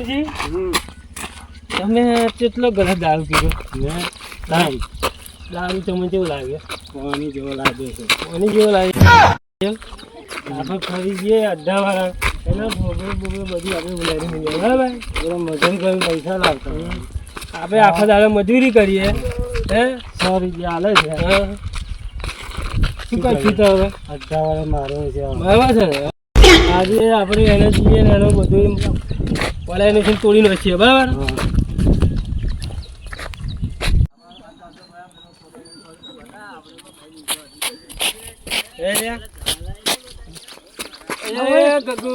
બાબુજી તમે કેટલો ગલત દારૂ પીધો? મેં દારૂ. દારૂ તમને કેવું લાગે? પાણી જેવો લાગે છે. પાણી જેવો લાગે. આપણે ફરી જઈએ અડધા વાળા એના ભોગવે ભોગવે બધી આપણે બોલાવી મળીએ બરાબર? એટલે મજૂરી કરીને પૈસા લાવતા આપણે આખા દાડો મજૂરી કરીએ. હે? સો રૂપિયા હાલે છે. શું કરશું તો હવે અડધા વાળા મારે છે. બરાબર છે ને? આજે આપણે એને જઈએ ને એનું બધું પડાઈને છે તોડી નાખીએ બરાબર હા. એ લ્યા. એ ગગુ.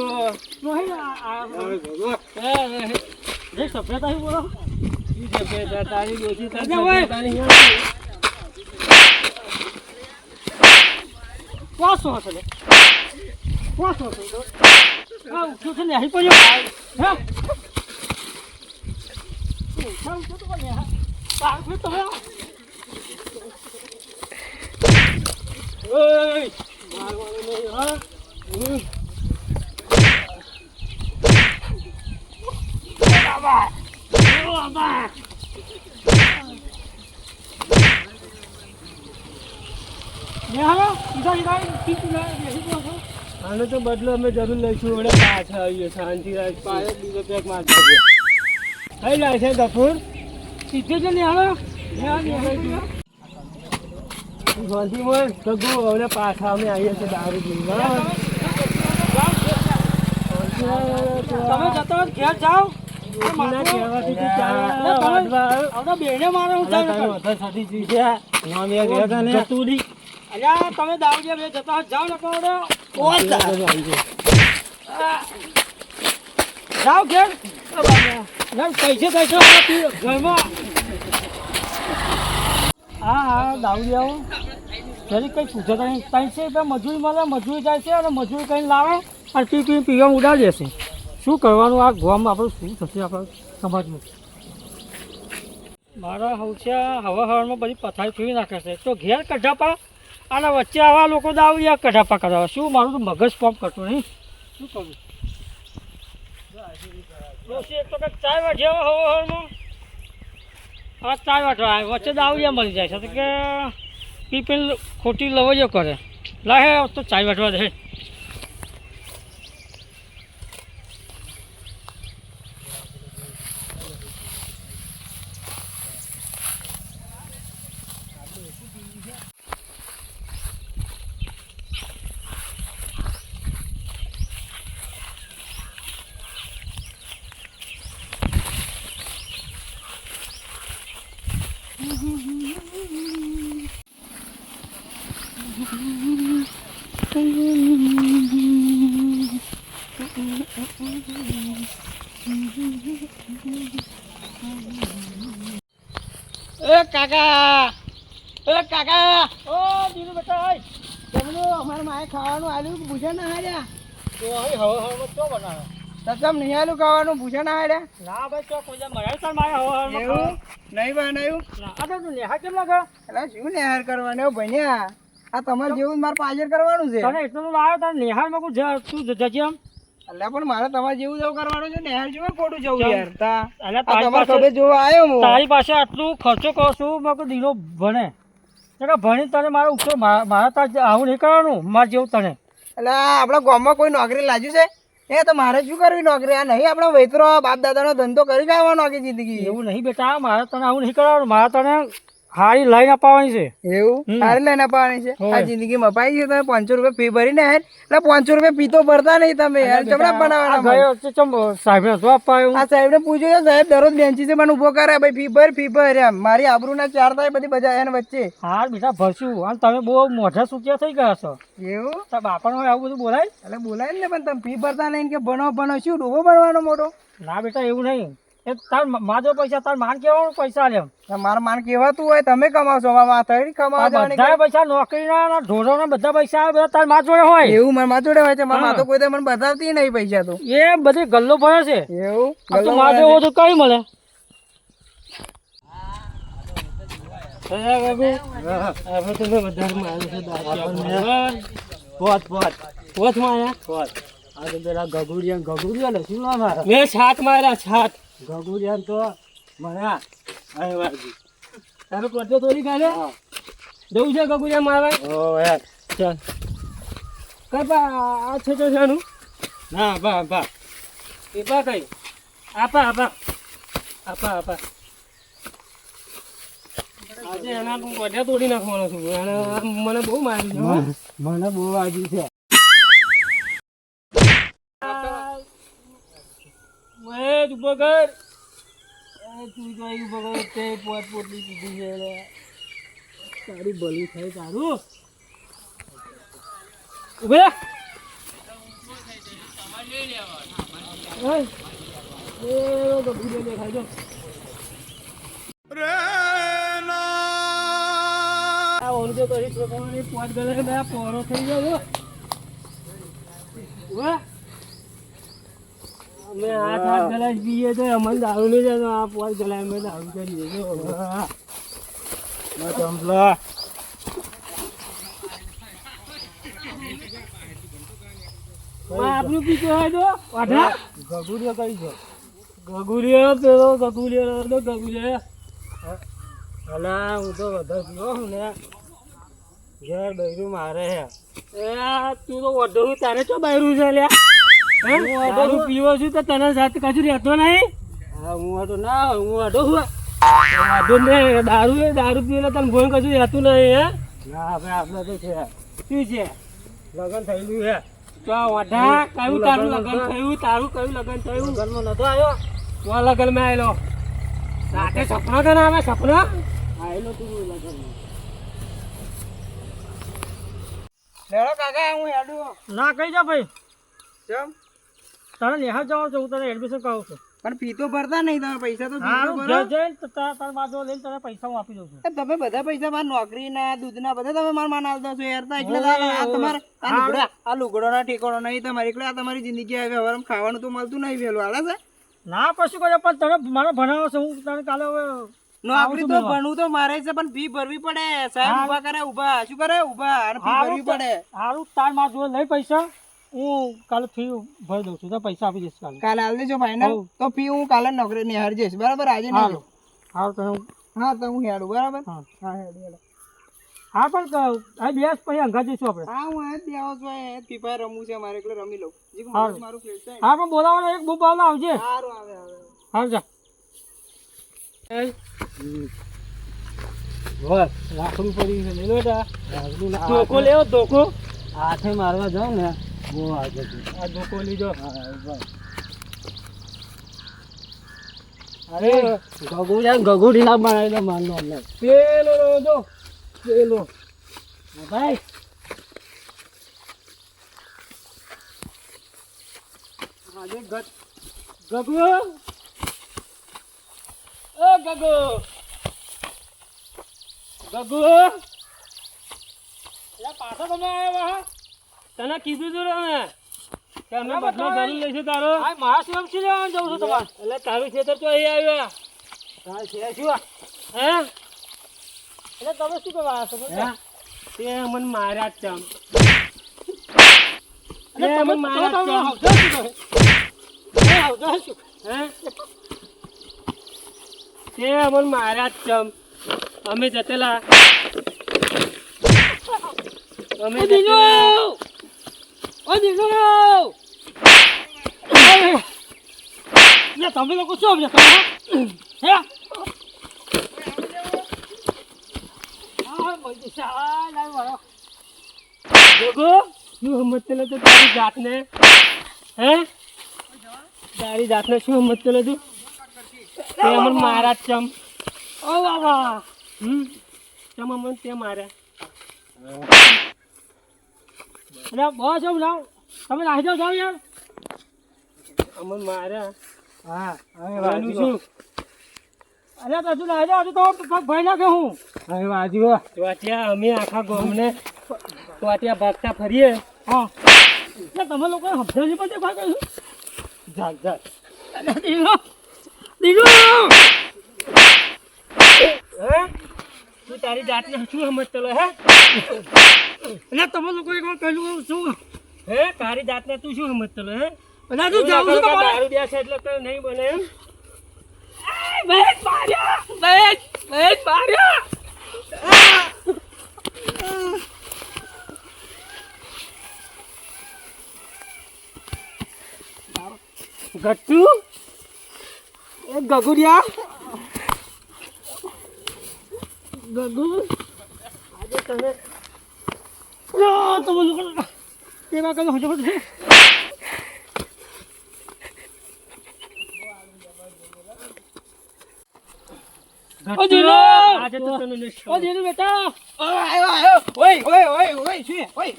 નહીં આ- આ- હવે ભગો. એ, એ, એ. જે સભ્યતા બોલો સભ્યતા તારી ડોશી તારી અરે ઓય. સભ્યતા નહીં આવતી. વાસો હતો લે વાસો હતો તો આ આનો તો બદલો અમે જરૂર લઈશું વડે પાછા આવીએ શાંતિ રાખ પાછો બીજો પેક મારજો થઈ જાય છે ગફુર સીધે છે ને હાલો ને આ ને અહીં પડ્યો. શાંતિમાં ગગુ હવે પાછા અમે આવીએ છીએ દારૂ પી તમે જતો ઘેર જાઓ. તમે- ને જતું જાઓ ને કહો જાઓ. ઘેર. પૈસે પૈસે આ પી- ઘરમાં. હા હા દાવડિયાઓ જરી કંઈ પૂછે નહીં. ત્રણસો રૂપિયા મજૂરી મળે, મજૂરી જાય છે અને મજૂરી કંઈ લાવે અને પી પી, પીવા ઉડાડી દેશે શું કરવાનું આ ગામમાં આપણે શું થશે આપણે સમાજમાં? મારા હવસ્યા હવા હવામાં બધી પથારી ફેરવી નાખે છે. તો ઘેર કઢાપા અને વચ્ચે આવા લોકો દાવડિયા કઢાપા કરાવે. શું મારું તો મગજ પંપ કરતો નહીં? શું કરું? ડોશી એક તો કંઈક ચાર આવે વચ્ચે દાવડિયા મળી જાય છે. તો કે પીપીન ખોટી લવજો કરે. લાહે તો ચાય વાટવા દે એ કાકા. એ કાકા. ઓ દીનુ બેટા જમનું અમાર માએ ખાવાનું આલ્યું ભૂજન ના હાર્યા? તો હવે હવે હવે તો બનાવે. તમ નહીં આલ્યું ખાવાનું ભૂજન ના હાર્યા? ના ભાઈ તો કોઈ મરાય સર મારે હવે એવું? નહીં બનાવ્યું? ના આ તો નેહા કેમ લાગે? એટલે શું નેહાર કરવાનું? ભણ્યા. આ તમારે જેવું મારે પાજર કરવાનું છે. તને એટલું તો લાવ્યો તાર નેહારમાં કોઈ જા- તું જજે આમ એટલે પણ મારે તમારે જેવું જેવું કરવાનું છે નેહાર જેવું ખોટું જવું યાર. તા અલ્યા તમારે ખબર જોવા આવ્યો હું. તારી પાસે આટલું ખર્ચો કરો છું મેં દીનો ભણે. એટલે ભણી તને મારો મા- મારા તાર આવું નહીં કરવાનું મારે જેવું તને. એટલે આપણા ગામમાં કોઈ નોકરી લાગ્યું છે? એ તો મારે શું કરવી નોકરી? આ નહીં આપણો વૈતરો બાપ દાદાનો ધંધો કરી ખાવાનો આખી જિંદગી. એવું નહીં બેટા મારે તને આવું નહીં કરવાનું. મારે તને હારી લઈને અપાવવાની છે? એવું? હારી લઈને અપાવાની છે? આ જિંદગી મપાઈ છે તમે પાંચસો રૂપિયા ફી ભરીને આયા એટલે પાંચસો રૂપિયા ફી તો ભરતા નહીં તમે યાર. ચમડા બનાવવાના ચમ નતો આપવા આવ્યો? આ સાહેબને પૂછ્યું છે સાહેબ દરરોજ બેન્ચી મને ઊભો કરે ભાઈ ફી ભર ફી ભર. એમ. મારી આબરૂના ચાર થાય બધી બધા એને વચ્ચે. હા બેટા ભરશું. અને તમે બહુ મોઢા સુચ્યા થઈ ગયા છો. એવું? તાર બાપાને આવું બધું બોલાય? એટલે બોલાય ને પણ તમે ફી ભરતા નહીં કે ભણો ભણો. શું ડૂબો ભણવાનો મોટો ના બેટા એવું નહીં. એ તાર માજો પૈસા તાર માન કેવાનું પૈસા લે મારા માન કેવાતું હોય તમે કમાવશો માથાડી કમાવા બધા પૈસા નોકરીના ઢોરોના બધા પૈસા બધા તારમાં જોડે હોય. એવું મારા માં જોડે હોય છે મારા હા. તો કોઈ મને બતાવતી નહીં પૈસા તો. એ બધી ગલ્લો ભરે છે. એવું? તો કઈ મળે? આપણે તમે વધારે માર્યું છે દારૂ. પોત પોત પોચમાં આયા? આ તો પેલા ગગુડિયા ગગુડિયા ને શું નામ મારા? મેં છાત માર્યા છાત. ગગુડિયા તો મારા હવે વાજી તારો પડતો તોડી કાલે જવું છે ગગુડિયા મારવા? ઓ યાર. ચાલ. કઈ પા આ છે છે શાનું? ના બા બા. એ બા કઈ? આપા આપા આપા આપા આજે એના હું ગોઢિયા તોડી નાખવાનો છું. મને બહુ મારી મને બહુ વાગ્યું છે. મહેશ ઊભો કર એ તું તો અહીં ઊભો કર તે પોત પોટલી પીધી છે. તારી ભલી થાય તારું ઉભે રે. ઓય. એ અમે હાથ હાથ ગલાસ પીએ તો અમને દારૂ નહીં જતો આ પોત ગલાસ અમે દારૂ ચંપલા આપણું હોય તો વાઢા કઈ છે? પેલો ગગુલિયો તો ગગુલિયો અલા હું તો વધારે પીવો ને. ઘેર બૈરું મારે. હે એ તું તો વધુ તારે ચો બૈરું છે લ્યા હે પીવો છું તો તને સાથે કશું રહેતો નહીં? હા હું હતો ના હું છું ને દારૂ એ દારૂ પીને તને ભોય કશું રહેતું નહીં હે? ના હવે આપણે તો છે. શું છે? લગન થયેલું હે તો વાઢા કયું તારું લગન થયું? તારું કયું લગન થયું? લગનમાં નતો આવ્યો. તો આ લગનમાં આવેલો સાથે સપનો તને આવે સપનો? આવેલો તું લગન લેડો કાકા હું હેડું. ના કહી જા ભાઈ. કેમ? તારે નિહાળ જવાનું છે હું તને એડમિશન કરાવું છું. પણ ફી તો ભરતા નહીં તમે પૈસા તો જઈને તો તારા બાજુ લઈને તને પૈસા હું આપી દઉં છું. તમે બધા પૈસા મારા નોકરી ના દૂધ ના બધા તમે મારા માન આલતા છો યાર. તો એટલે તમારે આ લુગડા આ લુગડો ના ઠેકાણો નહીં તમારી એટલે આ તમારી જિંદગી આવે. હવે ખાવાનું તો મળતું નહીં વહેલું. હાલે છે? ના પછી કરે પણ તને મારે ભણાવો છે હું તને કાલે હવે નોકરી તો ભણવું તો મારે છે પણ ફી ભરવી પડે. સાહેબ ઊભા કરે ઊભા શું કરે? ઊભા અને ફી ભરવી પડે. સારું તાર માર જોડે લઈ પૈસા. હું કાલે ફી ભરી દઉં છું. તો પૈસા આપી દઈશ કાલે. કાલે હાલ દેજો ફાઇનલ તો ફી હું કાલે નોકરી નિહાર જઈશ. બરાબર? આજે નહીં સારું તને હું- હા તો હું હેડું. બરાબર? હા. હા હેડું હેડું. હા પણ આ બેસ પછી અંગા જઈશું આપણે. હા હું આ બેહો છું. આ ફી રમવું છે મારે એટલે રમી લઉં. જી. મારું ફેર છે હા પણ બોલાવવાનો એક બુક આવલા આવજે. સારું આવે આવે હાલ જા. બોલ રાખડું પડ્યું છે. લઈ લો તા ધોકો લેવો ધોકો. હાથે મારવા જાઉં ને. છે. આ ધોકો લીધો. અરે ગગુડિયા ગગુડિયા બનાવી દો મારનો અમને પેલો દો પેલો. ભાઈ. આજે ગત ગગુ? ઓ ગગુ. ગગુ? પાછા તમે આવ્યા હા તને કીધું તું ને બરાબર, બદલો જરૂર લઈશું તારો. મારા શી લેવાનું જવું છું તમારે. એટલે તારું ખેતર તો અહીં આવ્યો તારે છે શું હે? એટલે તમે શું કરવા તે મને માર્યા જ ચમ તમે માર્યા જ ચમ આવજો શું કહે? એ આવજો શું હે? તે અમને માર્યા જ ચમ અમે જતેલા. અમે જતેલા. તમે લોકો શું સમજે હે જોગો શું સમજતો નતો તારી જાતને હે તારી જાતને શું સમજતો નતું તે અમને માર્યા જ ચમ ઓ બાબા હમ ચમ અમને તે માર્યા અરે બસ એમ લાવ તમે નાહી જાઓ જાઓ યાર. અમને મારે. હા હવે એનું છું અરે તો નાહી જાઓ તો પગ ભાઈ નાખે હું. હવે વાજુ ત્યાં અમે આખા ગામને ત્યાં ભાગતા ફરીએ. હા. એટલે તમે લોકો સમજાવી પણ ભાઈ કહ્યું જાગ જાગ અરે દીનો દીનો હે? તું તારી જાતને શું સમજતો હે? એટલે તમે લોકો એક વાર કહ્યું શું? હે તારી જાતને તું શું સમજતો હે? બધા તું જાઉં છું તો દારૂ બેસે એટલે કઈ નહીં બને એમ. મહેશ માર્યા! મહેશ મહેશ માર્યા! ગટ્ટુ? એ ગગુડિયા? ગગુ. આજે તને લો તો બોલું તે વા કનો હજો હજો ઓ જીલો આજે તો તને નહીં ઓ જીલો બેટા. આયો આયો ઓય ઓય ઓય ઓય શું ઓય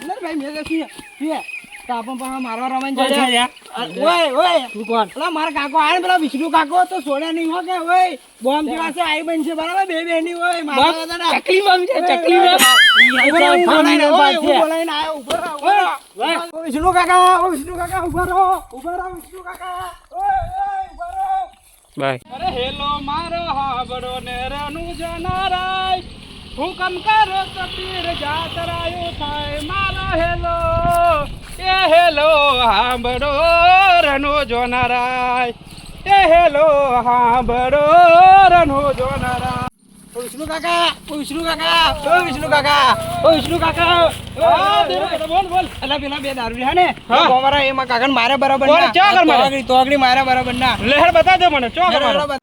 મિલર ભાઈ મિલર શું શું તાપણ પણ મારવા જાય ઓય ઓય તું કોણ? પેલા મારા કાકો આયા ને પેલા વિષ્ણુ કાકો તો છોડ્યા નહીં હો કે ઓય. બોમ્બ જેવા છે આઈ બનશે બરાબર? બે બેની ઓય મારવા દાદા ચકલી માં છે ચકલી વિષ્ણુ કાકા ઓ વિષ્ણુ કાકા ઊભા રહો ઊભા રહો વિષ્ણુ કાકા. ઓય ઓય ઊભા રહો. અરે હેલો મારો હાબડો ને રનું જનારાય હુકમ કરો તો પીર જાતરાયો થાય. મારો હેલો. એ હેલો હાંભળો રનો જોનારાય. એ હેલો હાંભળો રનો જોનારાય. વિષ્ણુ કાકા ઓ વિષ્ણુ કાકા ઓ વિષ્ણુ કાકા ઓ વિષ્ણુ કાકા. બોલ બોલ. અલા પેલા બે દારૂ હે. ને. એમાં કાકા મારે બરાબર? ના? તોગડી મારે બરાબર ના. લહેર બતાવજો મને ચો બરાબર